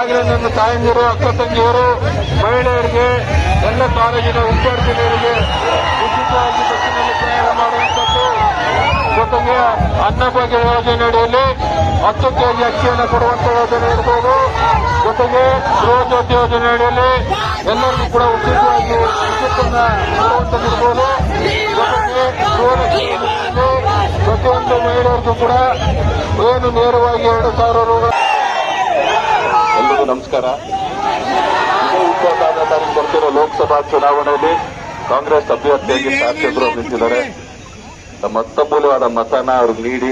ಈಗಾಗಲೇ ನನ್ನ ತಾಯಂದಿರು, ಅಕ್ಕ ತಂಗಿಯರು, ಮಹಿಳೆಯರಿಗೆ, ಎಲ್ಲ ಕಾಲೇಜಿನ ವಿದ್ಯಾರ್ಥಿನಿಯರಿಗೆ ಉಚಿತವಾಗಿ ಬಸ್ಸಿನಲ್ಲಿ ಪ್ರಯಾಣ ಮಾಡುವಂಥದ್ದು. ಜೊತೆಗೆ ಅನ್ನಭಾಗ್ಯ ಯೋಜನೆ ಅಡಿಯಲ್ಲಿ ಹತ್ತು ಕೆಜಿ ಅಕ್ಕಿಯನ್ನು ಕೊಡುವಂತ ಯೋಜನೆ ಇರ್ಬೋದು. ಜೊತೆಗೆ ಗೃಹ ಜ್ಯೋತಿ ಯೋಜನೆ ಅಡಿಯಲ್ಲಿ ಎಲ್ಲರಿಗೂ ಕೂಡ ಉಚಿತವಾಗಿ ವಿದ್ಯುತ್ತನ್ನ ಕೊಡುವಂಥದ್ದಿರ್ಬೋದು ಪ್ರತಿಯೊಂದು ಮಹಿಳೆಯರಿಗೂ ಕೂಡ ಏನು ನೇರವಾಗಿ ಎರಡು ಸಾವಿರ ರೂಪಾಯಿ ಎಲ್ರಿಗೂ ನಮಸ್ಕಾರ. ಇದೇ ಇಪ್ಪತ್ತಾರನೇ ತಾರೀಕು ಬರ್ತಿರೋ ಲೋಕಸಭಾ ಚುನಾವಣೆಯಲ್ಲಿ ಕಾಂಗ್ರೆಸ್ ಅಭ್ಯರ್ಥಿಯಾಗಿ ಶಾಸಕರು ನಿಂತಿದ್ದಾರೆ. ತಮ್ಮ ಅತ್ತಮೂಲವಾದ ಮತನ ಅವ್ರಿಗೆ ನೀಡಿ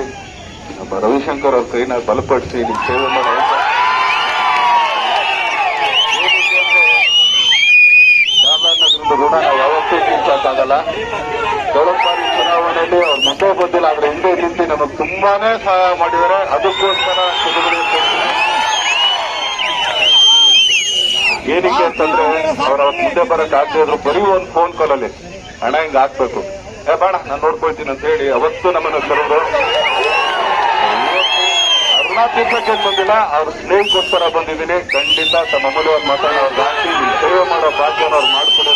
ನಮ್ಮ ರವಿಶಂಕರ್ ಅವ್ರ ಕೈನ ಬಲಪಡಿಸಿ ನಿಮ್ ಸೇವೆ ಮಾಡೋ ಋಣ ನಾವು ಯಾವತ್ತೂ ತೀರ್ಸಕ್ಕಾಗಲ್ಲ. ಕಳೆದ ಬಾರಿ ಚುನಾವಣೆಯಲ್ಲಿ ಅವ್ರ ಮುಂದೆ ಬಂದಿಲ್ಲ ಆದ್ರೆ ಹಿಂದೆ ನಿಂತು ನಮಗೆ ತುಂಬಾನೇ ಸಹಾಯ ಮಾಡಿದ್ದಾರೆ. ಅದಕ್ಕೋಸ್ಕರ ಏನಕ್ಕೆ ಅಂತಂದ್ರೆ ಅವ್ರ ಅವತ್ತು ಮುಂದೆ ಬರಕ್ ಆಗದೆ ಇದ್ರು ಬರೀ ಒಂದು ಫೋನ್ ಕಾಲ್ ಅಲ್ಲಿ. ಹಣ ಹಿಂಗ್ ಹಾಕ್ಬೇಕು? ಏ ಬಾಣ ನಾನು ನೋಡ್ಕೊಳ್ತೀನಿ ಅಂತ ಹೇಳಿ ಅವತ್ತು ನಮ್ಮನ್ನ ಕರೆದ್ರು. ಅರುಣಾ ತೀರ್ಸಕ್ಕೆ ಬಂದಿಲ್ಲ ಅವ್ರ ಸ್ನೇಹಿತರ ಬಂದಿದ್ದೀನಿ. ಖಂಡಿತ ತಮ್ಮ ಅಮೂಲ್ಯವಾದ ಮಾತಾಡೋ ಅವ್ರ ಹಾಕಿ ಸೇವೆ ಮಾಡೋ ಭಾಗ್ಯನ ಅವ್ರು ಮಾಡ್ಕೊಡಿ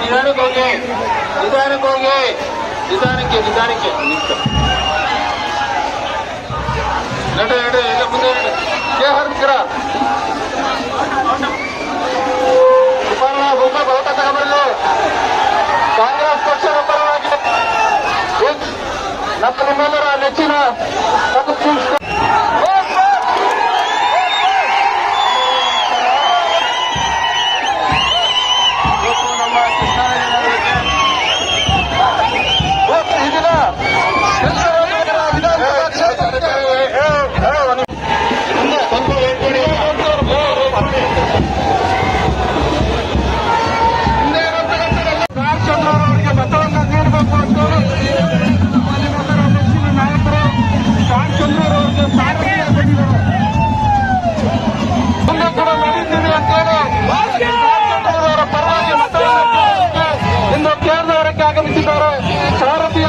ನಿಧಾನಕ್ಕೆ ಹೋಗಿ ನಿಧಾನಕ್ಕೆ ಹೋಗಿ ನಿಧಾನಕ್ಕೆ ನಿಧಾನಕ್ಕೆ ನಿಂತ ನಡೆ ನಡೆ ಎಲ್ಲ ಮುಂದೆ ನಡೆ ಜಯ ಹರ್ಮಿಕರ ಸುಪರ್ಣ ಭೂಮ ಭೌತ ತಗೊಂಬರಲು ಕಾಂಗ್ರೆಸ್ ಪಕ್ಷದ ಪರವಾಗಿ ಎಚ್ ನಮ್ಮ ನಿಮ್ಮೆಲ್ಲರ ನೆಚ್ಚಿನ